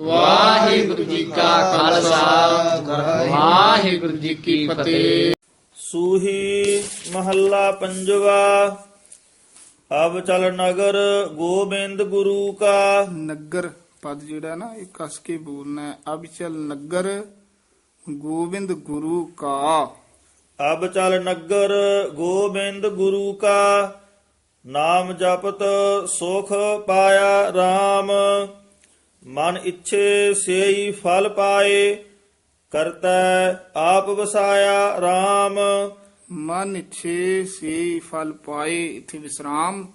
ਵਾਹਿਗੁਰੂ ਜੀ ਕਾ ਖਾਲਸਾ। ਵਾਹਿਗੁਰੂ ਜੀ ਕੀ ਫਤਿਹ। ਸੂਹੀ ਮਹੱਲਾ ਪੰਜਵਾ ਅਬ ਚਲ ਨਗਰ ਗੋਬਿੰਦ ਗੁਰੂ ਕਾ। ਨਗਰ ਪਦ ਜਿਹੜਾ ਨਾ ਇਹ ਕਸ ਕੇ ਬੋਲਣਾ ਹੈ। ਅਬਚਲ ਨਗਰ ਗੋਬਿੰਦ ਗੁਰੂ ਕਾ। ਅਬ ਚਲ ਨਗਰ ਗੋਬਿੰਦ ਗੁਰੂ ਕਾ। ਨਾਮ ਜਪਤ ਸੁਖ ਪਾਇਆ RAM ਮਨ ਇੱਛੇ ਸੇਈ ਫਲ ਪਾਏ ਕਰਤਾ ਆਪ ਵਸਾਇਆ RAM ਮਨ ਛੇ ਸੇ ਫਲ ਪਾਏ ਇਥੇ ਵਿਸਰਾਮ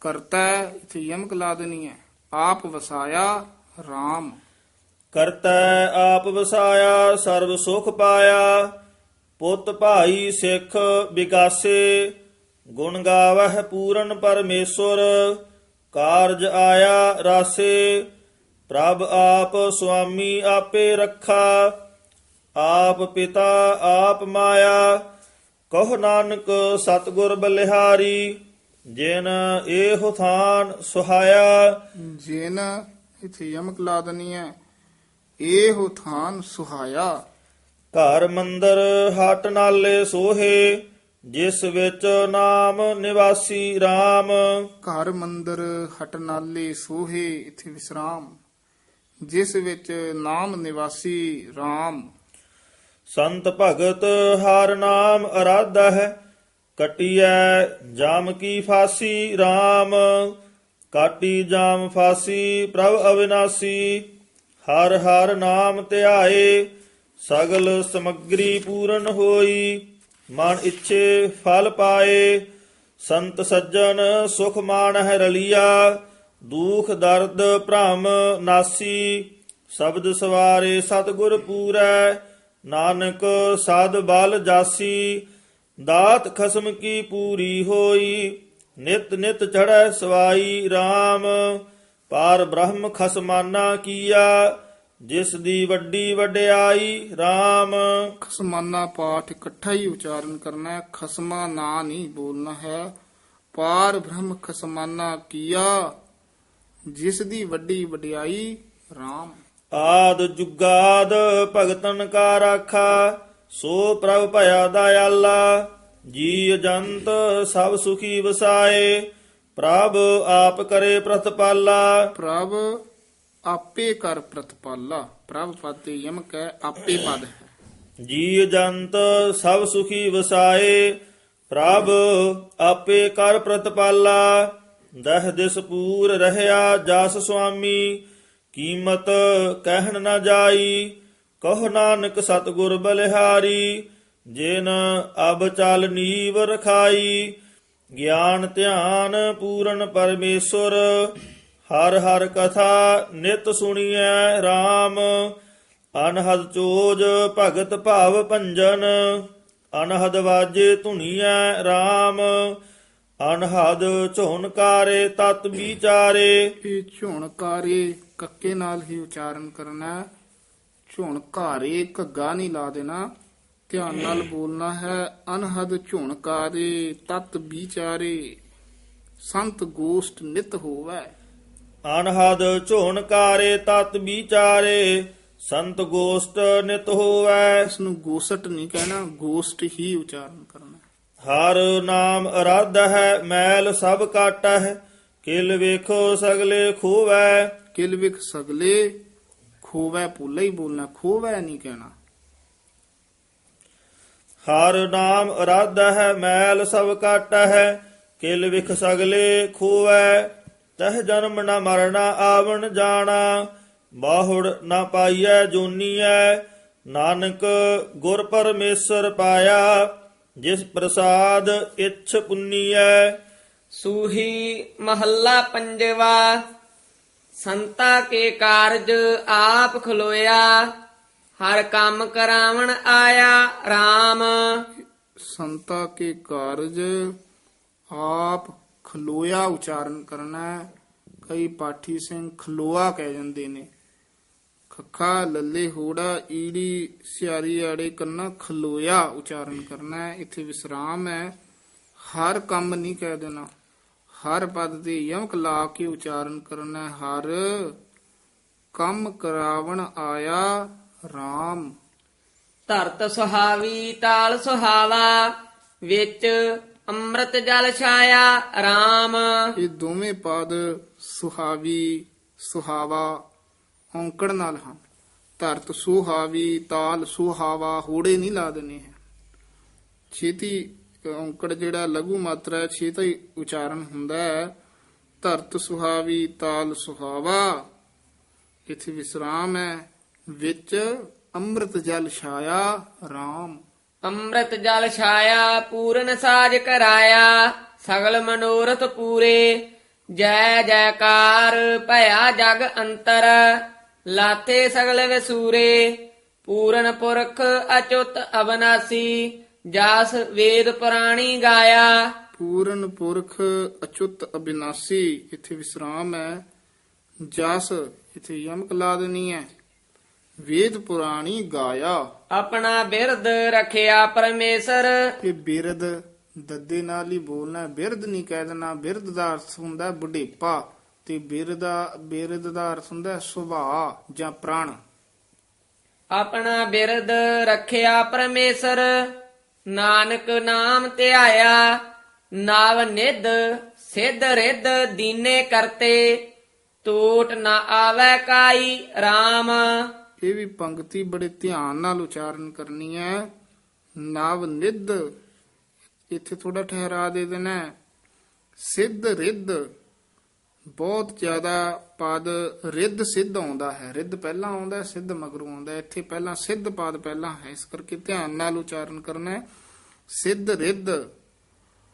ਕਰਤਾ ਇਥੇ ਯਮਕ ਲਾ ਦੇਣੀ ਹੈ। ਆਪ ਵਸਾਇਆ RAM ਕਰਤਾ ਆਪ ਵਸਾਇਆ ਸਰਬ ਸੁਖ ਪਾਇਆ ਪੁੱਤ ਭਾਈ ਸਿੱਖ ਵਿਗਾਸੇ ਗੁਣ ਗਾਵਹਿ ਪੂਰਨ ਪਰਮੇਸ਼ਰ ਕਾਰਜ ਆਇਆ ਰਾਸੇ। ਪ੍ਰਭ ਆਪ ਸੁਆਮੀ ਆਪੇ ਰੱਖਾ ਆਪ ਪਿਤਾ ਆਪ ਮਾਇਆ ਕਹੋ ਨਾਨਕ ਸਤਿਗੁਰ ਬਲਿਹਾਰੀ ਜਿਨ ਇਹੋ ਥਾਨ ਸੁਹਾਇਆ। ਜਿਨ ਇਥੇ ਯਮਕ ਲਾ ਦੇਣੀ ਹੈ ਇਹੋ ਥਾਨ ਸੁਹਾਇਆ। ਘਰ ਮੰਦਰ ਹਟ ਨਾਲੇ ਸੋਹੇ ਜਿਸ ਵਿੱਚ ਨਾਮ ਨਿਵਾਸੀ RAM ਘਰ ਮੰਦਰ ਹਟ ਨਾਲੇ ਸੋਹੇ ਇਥੇ ਵਿਸਰਾਮ। ਜਿਸ ਵਿੱਚ ਨਾਮ ਨਿਵਾਸੀ RAM ਸੰਤ ਭਗਤ ਹਰ ਨਾਮ ਅਰਾਧਾ ਹੈ, ਕਟਿਐ ਜਾਮ ਕੀ ਫਾਸੀ RAM ਕਾਟੀ ਜਾਮ ਫਾਸੀ ਪ੍ਰਭ ਅਵਿਨਾਸੀ, ਹਰ ਹਰ ਨਾਮ ਧਿਆਏ, ਸਗਲ ਸਮਗਰੀ ਪੂਰਨ ਹੋਈ, ਮਨ ਇੱਛੇ ਫਲ ਪਾਏ, ਸੰਤ ਸੱਜਣ ਸੁਖ ਮਾਣਹਿ ਰਲੀਆ ਦੂਖ ਦਰਦ ਭ੍ਰਮ ਨਾਸੀ, ਸ਼ਬਦ ਸਵਾਰੇ ਸਤਿਗੁਰ ਪੂਰੈ, ਨਾਨਕ ਸਾਧ ਬਲ ਜਾਸੀ, ਦਾਤ ਖਸਮ ਕੀ ਪੂਰੀ ਹੋਈ, ਨਿਤ ਨਿਤ ਚੜੈ ਸਵਾਈ RAM ਪਾਰ ਬ੍ਰਹਮ ਖਸਮਾਨਾ ਕੀਆ, ਜਿਸ ਦੀ ਵੱਡੀ ਵਡਿਆਈ RAM ਖਸਮਾਨਾ ਪਾਠ ਇਕੱਠਾ ਹੀ ਉਚਾਰਨ ਕਰਨਾ ਹੈ, ਖਸਮਾ ਨਾ ਨਹੀਂ ਬੋਲਣਾ ਹੈ, ਪਾਰ ਬ੍ਰਹਮ ਖਸਮਾਨਾ ਕੀਆ ਜਿਸ ਦੀ ਵੱਡੀ ਵਡਿਆਈ RAM ਆਦ ਜੁਗਾਦ ਭਗਤਨ ਕਾ ਰਾਖਾ ਸੋ ਪ੍ਰਭ ਭਇਆ ਦਇਆਲਾ ਜੀ ਜੰਤ ਸਭ ਸੁਖੀ ਵਸਾਏ ਪ੍ਰਭ ਆਪ ਕਰੇ ਪ੍ਰਤਪਾਲਾ। ਪ੍ਰਭ ਆਪੇ ਕਰ ਪ੍ਰਤਪਾਲਾ। ਪ੍ਰਭ ਪਦ ਤੇ ਯਮਕ ਹੈ ਆਪੇ ਪਦ ਹੈ। ਜੀ ਜੰਤ ਸਭ ਸੁਖੀ ਵਸਾਏ ਪ੍ਰਭ ਆਪੇ ਕਰ ਪ੍ਰਤਪਾਲਾ। ਦਹ ਦਿਸ ਪੂਰ ਰਹਿਆ ਜਸ ਸੁਆਮੀ, ਕੀਮਤ ਕਹਿਣ ਨਾ ਜਾਈ, ਕਹੋ ਨਾਨਕ ਸਤਿਗੁਰ ਬਲਿਹਾਰੀ, ਜਿਨ ਅਬ ਚਲ ਨੀਵ ਰਖਾਈ, ਗਿਆਨ ਧਿਆਨ ਪੂਰਨ ਪਰਮੇਸ਼ਰ, ਹਰ ਹਰ ਕਥਾ ਨਿਤ ਸੁਣੀਐ RAM ਅਨਹਦ ਚੋਜ ਭਗਤ ਭਾਵ ਭੰਜਨ, ਅਨਹਦ ਵਾਜੇ ਧੁਨੀਐ RAM ਅਨਹਦ ਝੋਨਕਾਰੇ ਤਤ ਵਿਚਾਰੇ। ਇਹ ਝੁਣਕਾਰੇ ਕੱਕੇ ਨਾਲ ਹੀ ਉਚਾਰਨ ਕਰਨਾ ਹੈ? ਝੁਣਕਾਰੇ ਘੱਗਾ ਨਹੀਂ ਲਾ ਦੇਣਾ। ਧਿਆਨ ਨਾਲ ਬੋਲਣਾ ਹੈ ਅਨਹਦ ਝੁਣਕਾਰੇ ਤਤ ਵਿਚਾਰੇ। ਸੰਤ ਗੋਸ਼ਟ ਨਿਤ ਹੋਵੇ। ਅਨਹਦ ਝੋਨਕਾਰੇ ਤਤ ਵਿਚਾਰੇ ਸੰਤ ਗੋਸ਼ਟ ਨਿਤ ਹੋਵੈ। ਇਸ ਨੂੰ ਗੋਸਟ ਨਹੀਂ ਕਹਿਣਾ ਗੋਸ਼ਟ ਹੀ ਉਚਾਰਨ ਕਰਨਾ। ਹਰ ਨਾਮ ਅਰਾਧ ਹੈ ਮੈਲ ਸਭ ਕਾਟਾ ਹੈ ਕਿਲ ਵੇਖੋ ਸਗਲੇ ਖੋਵੈ। ਕਿਲ ਵਿਖ ਸਗਲੇ ਖੋਵੈ ਪੁੱਲਾ ਹੀ ਬੋਲਣਾ ਖੋਵੈ ਨਹੀਂ ਕਹਿਣਾ। ਹਰ ਨਾਮ ਅਰਾਧ ਹੈ ਮੈਲ ਸਭ ਕਾਟਾ ਹੈ ਕਿਲ ਵਿਖ ਸਗਲੇ ਖੋਵੈ। ਤਹ ਜਨਮ ਨ ਮਰਣਾ ਆਵਣ ਜਾਣਾ ਬਾਹੁੜ ਨ ਪਾਈਐ ਜੋਨੀਐ। ਨਾਨਕ ਗੁਰ ਪਰਮੇਸ਼ਰ ਪਾਇਆ। ਜਿਸ ਪ੍ਰਸਾਦ ਇਛ ਪੁੰਨੀਐ। ਸੂਹੀ ਮਹੱਲਾ ਪੰਜਵਾ ਸੰਤਾ ਕੇ ਕਾਰਜ ਆਪ ਖਲੋਇਆ। ਹਰ ਕੰਮ ਕਰਾਵਣ ਆਇਆ RAM ਸੰਤਾ ਕੇ ਕਾਰਜ ਆਪ ਖਲੋਇਆ ਉਚਾਰਨ ਕਰਨਾ। ਹੈ ਕਈ ਪਾਠੀ ਸਿੰਘ ਖਲੋਆ ਕਹਿ ਜਾਂਦੇ ਨੇ। ਖੱਖਾ ਲੱਲੇ ਹੋੜਾ ਈੜੀ ਸਿਆਰੀ ਆੜੇ ਕੰਨਾ ਖਲੋਇਆ ਉਚਾਰਨ ਕਰਨਾ ਹੈ। ਇੱਥੇ ਵਿਸਰਾਮ ਹੈ। ਹਰ ਕੰਮ ਨਹੀਂ ਕਹਿ ਦੇਣਾ। ਹਰ ਪਦ ਤੇ ਯਮਕ ਲਾ ਕੇ ਉਚਾਰਨ ਕਰਨਾ ਹੈ। ਹਰ ਕੰਮ ਕਰਾਵਣ ਆਇਆ RAM ਧਰਤ ਸੁਹਾਵੀ ਤਾਲ ਸੁਹਾਵਾ ਵਿੱਚ ਅੰਮ੍ਰਿਤ ਜਲ ਛਾਇਆ RAM ਇਹ ਦੋਵੇਂ ਪਦ ਸੁਹਾਵੀ ਸੁਹਾਵਾ ਔਂਕੜ ਨਾਲ ਹਨ ਧਰਤ ਸੁਹਾਵੀ, ਤਾਲ ਸੁਹਾਵਾ, ਹੋੜੇ ਨਹੀਂ ਲਾ ਦੇਣੇ ਹੈ। ਛੇਤੀ ਔਂਕੜ ਜਿਹੜਾ ਲਘੂ ਮਾਤਰਾ ਹੈ, ਛੇਤੀ ਉਚਾਰਨ ਹੁੰਦਾ ਹੈ। ਧਰਤ ਸੁਹਾਵੀ, ਤਾਲ ਸੁਹਾਵਾ। ਇੱਥੇ ਵਿਸਰਾਮ ਹੈ। ਵਿੱਚ ਅੰਮ੍ਰਿਤ ਜਲ ਛਾਇਆ RAM ਅੰਮ੍ਰਿਤ ਜਲ ਛਾਇਆ, ਪੂਰਨ ਸਾਜ ਕਰਾਇਆ। ਸਗਲ ਮਨੋਰਥ ਪੂਰੇ। ਜੈ ਜੈਕਾਰ, ਭਇਆ ਜਗ ਅੰਤਰ। ਲਾਥੇ ਸਗਲ ਵਿਸੂਰੇ ਪੂਰਨ ਪੁਰਖ ਅਚੁੱਤ ਅਬਨਾਸੀ ਜਾਸ ਵੇਦ ਪੁਰਾਣੀ ਗਾਇਆ। ਪੂਰਨ ਪੁਰਖ ਅਚੁੱਤ ਅਬਿਨਾਸੀ ਇੱਥੇ ਵਿਸਰਾਮ ਹੈ। ਜਸ ਇੱਥੇ ਯਮਕ ਲਾ ਦੇਣੀ ਹੈ। ਵੇਦ ਪੁਰਾਣੀ ਗਾਇਆ। ਆਪਣਾ ਬਿਰਦ ਰਖਿਆ ਪਰਮੇਸ਼ਰ। ਇਹ ਬਿਰਦ ਦੱਦੇ ਨਾਲ ਹੀ ਬੋਲਣਾ। ਬਿਰਦ ਨਹੀਂ ਕਹਿ ਦੇਣਾ। ਬਿਰਦ ਦਾ ਅਰਥ ਹੁੰਦਾ ਬੁਢੇਪਾ। ਤੇ ਬਿਰਦਾ ਬਿਰਦ ਦਾ ਅਰਥ ਹੁੰਦਾ ਹੈ ਸੁਭਾਅ ਜਾਂ ਪ੍ਰਣ। ਆਪਣਾ ਬਿਰਦ ਰੱਖਿਆ ਪਰਮੇਸ਼ਰ ਨਾਨਕ ਨਾਮ ਧਿਆਇਆ ਨਾਵ ਨਿਧ ਸਿੱਧ ਰਿੱਧ ਦੀਨੇ ਕਰਤੇ ਟੋਟ ਨਾ ਆਵੈ ਕਾਈ RAM ਇਹ ਵੀ ਪੰਕਤੀ ਬੜੇ ਧਿਆਨ ਨਾਲ ਉਚਾਰਨ ਕਰਨੀ ਹੈ। ਨਵ ਨਿਧ ਇੱਥੇ ਥੋੜਾ ਠਹਿਰਾ ਦੇ ਦੇਣਾ। ਸਿੱਧ ਰਿੱਧ ਬਹੁਤ ਜ਼ਿਆਦਾ ਪਦ ਰਿੱਧ ਸਿੱਧ ਆਉਂਦਾ ਹੈ। ਰਿੱਧ ਪਹਿਲਾਂ ਆਉਂਦਾ ਸਿੱਧ ਮਗਰੋਂ ਆਉਂਦਾ ਹੈ। ਇੱਥੇ ਪਹਿਲਾਂ ਸਿੱਧ ਪਦ ਪਹਿਲਾਂ ਹੈ। ਇਸ ਕਰਕੇ ਧਿਆਨ ਨਾਲ ਉਚਾਰਨ ਕਰਨਾ ਹੈ। ਸਿੱਧ ਰਿੱਧ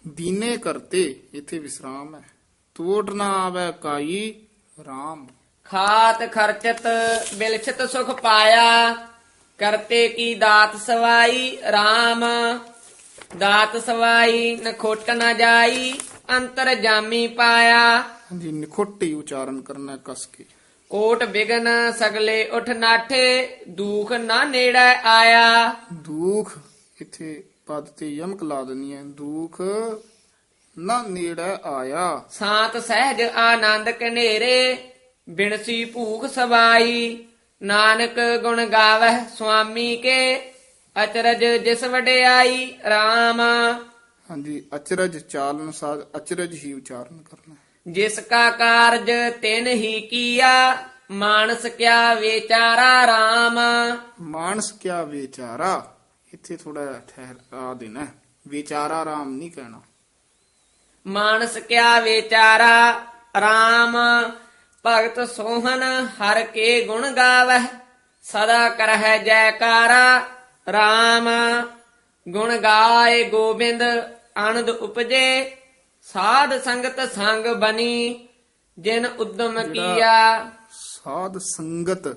ਦੀਨੇ ਕਰਤੇ, ਇੱਥੇ ਵਿਸਰਾਮ ਹੈ। ਤੋੜ ਨਾ ਆਵੇ ਕਾਈ RAM ਖਾਤ ਖਰਚਤ ਬਿਲਛਤ ਸੁਖ ਪਾਇਆ, ਕਰਤੇ ਕੀ ਦਾਤ ਸਵਾਈ RAM ਦਾਤ ਸਵਾਈ, ਨਖੋਟ ਨਾ ਜਾਈ। ਅੰਤਰ ਜਾਮੀ ਪਾਇਆ। ਹਾਂਜੀ ਨਿਖੋਟੀ ਉਚਾਰਨ ਕਰਨਾ ਕਸ ਕੇ। ਕੋਟ ਬਿਗਨ ਸਗਲੇ ਉਠ ਨਾਠੇ ਦੁਖ ਨਾ ਨੇੜੇ ਆਇਆ। ਦੁਖ ਇੱਥੇ ਪਦ ਤੇ ਯਮਕ ਲਾ ਦੇਣੀ ਹੈ। ਦੁਖ ਨਾ ਨੇੜੇ ਆਇਆ। ਸਾਤ ਸਹਿਜ ਆਨੰਦ ਕਨੇਰੇ ਬਿਨਸੀ ਭੂਖ ਸਵਾਈ। ਨਾਨਕ ਗੁਣ ਗਾਵਹਿ ਸੁਆਮੀ ਕੇ ਅਚਰਜ ਜਿਸ ਵਡਿਆਈ RAM ਹਾਂਜੀ ਅਚਰਜ ਚਾਲਨ ਸਾਧ ਅਚਰਜ ਹੀ ਉਚਾਰਨ ਕਰਨਾ। ਜਿਸ ਕਾ ਕਾਰਜ ਤਿਨ ਹੀ ਕੀਆ ਮਾਨਸ ਕਿਆ ਵਿਚਾਰਾ RAM ਮਾਨਸ ਕਿਆ ਵਿਚਾਰਾ? ਇੱਥੇ ਥੋੜਾ ਠਹਿਰਾ ਦੇਣਾ। ਹੈ। ਵਿਚਾਰਾ ਰਾਮ ਨਹੀਂ ਕਹਿਣਾ। ਮਾਨਸ ਕਿਆ ਵਿਚਾਰਾ RAM ਭਗਤ ਸੋਹਨ ਹਰ ਕੇ ਗੁਣ ਗਾਵਹਿ ਸਦਾ ਕਰਹਿ ਜੈਕਾਰਾ RAM ਗੁਣ ਗਾਏ ਗੋਬਿੰਦ ਆਨੰਦ ਉਪਜੇ ਸਾਧ ਸੰਗਤ ਸੰਗ ਬਨੀ ਜਿਨ ਉਦਮ ਕੀਆ। ਸਾਧ ਸੰਗਤ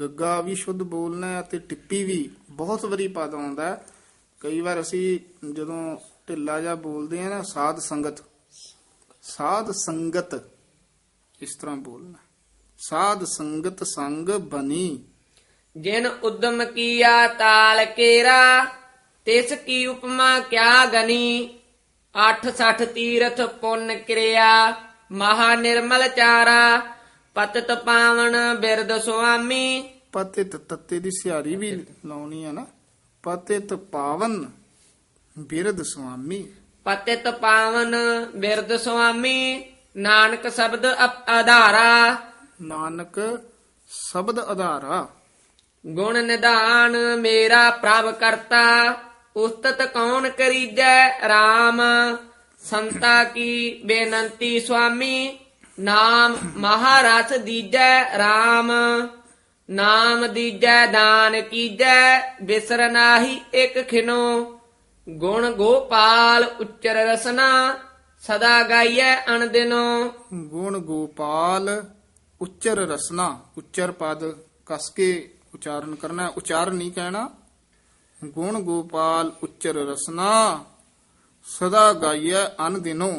ਗੱਗਾ ਵੀ ਸ਼ੁੱਧ ਬੋਲਣਾ ਹੈ ਤੇ ਟਿੱਪੀ ਵੀ ਬਹੁਤ ਵਾਰੀ ਪਦ ਆਉਂਦਾ। ਕਈ ਵਾਰ ਅਸੀਂ ਜਦੋਂ ਢਿੱਲਾ ਜਿਹਾ ਬੋਲਦੇ ਆ ਨਾ ਸਾਧ ਸੰਗਤ ਸਾਧ ਸੰਗਤ ਇਸ ਤਰ੍ਹਾਂ ਬੋਲਣਾ ਸਾਧ ਸੰਗਤ ਸੰਗ ਬਣੀ ਜਿਨ ਉਦਮ ਕੀਆ ਤਾਲ ਕੇਰਾ ਤਿਸ ਕੀ ਉਪਮਾ ਕਿਆ ਗਨੀ? 860 ਤੀਰਥ ਪੁੰਨ ਕਿਰਿਆ ਮਹਾ ਨਿਰਮਲ ਚਾਰਾ ਪਤਤ ਪਾਵਨ ਬਿਰਦ ਸੁਆਮੀ। ਪਤਿਤ ਤੱਤੇ ਦੀ ਸਿਹਾਰੀ ਵੀ ਲਾਉਣੀ ਹੈ ਨਾ। ਪਤਿਤ ਪਾਵਨ ਬਿਰਧ ਸੁਆਮੀ। ਪਤਿਤ ਪਾਵਨ ਬਿਰਦ ਸੁਆਮੀ ਨਾਨਕ ਸ਼ਬਦ ਆਧਾਰਾ ਨਾਨਕ ਸ਼ਬਦ ਆਧਾਰਾ ਗੁਣ ਨਿਧਾਨ ਮੇਰਾ ਪ੍ਰਭ ਕਰਤਾ, ਉਸਤਤ ਕੌਣ ਕਰੀਜੈ RAM ਸੰਤਾ ਕੀ ਬੇਨੰਤੀ ਸੁਆਮੀ, ਨਾਮ ਮਹਾਰਥ ਦੀਜੈ RAM ਨਾਮ ਦੀਜੈ ਦਾਨ ਕੀਜੈ, ਬਿਸਰ ਨਾਹੀ ਇੱਕ ਖਿਨੋ। ਗੁਣ ਗੋਪਾਲ ਉਚਰ ਰਸਨਾ, ਸਦਾ ਗਾਈਐ ਅਣਦਿਨੋ। ਗੁਣ ਗੋਪਾਲ ਉਚਰ ਰਸਨਾ, ਉਚਰ ਪਦ ਕਸ ਕੇ ਉਚਾਰਨ ਕਰਨਾ। ਉਚਾਰਨ ਨਹੀਂ ਕਹਿਣਾ। ਗੁਣ ਗੋਪਾਲ ਉਚਰ ਰਸਨਾ ਸਦਾ ਗਾਈਐ ਅਨ ਦਿਨੋ।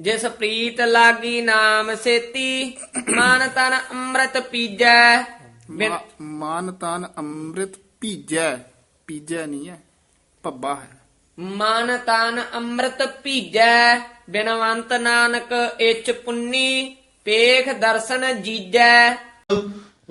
ਜਿਸ ਪ੍ਰੀਤ ਲਾਗੀ ਨਾਮ ਸੇਤੀ ਮਨ ਤਨ ਅੰਮ੍ਰਿਤ ਪੀਜੈ। ਮਾਨ ਤਨ ਅੰਮ੍ਰਿਤ ਪੀਜੈ। ਪੀਜੈ ਨਹੀਂ ਹੈ ਪੱਬਾ ਹੈ। ਮਨ ਤਨ ਅੰਮ੍ਰਿਤ ਪੀਜੈ ਬਿਨਵੰਤ ਨਾਨਕ ਇਚ ਪੁੰਨੀ ਪੇਖ ਦਰਸ਼ਨ ਜੀਜੈ।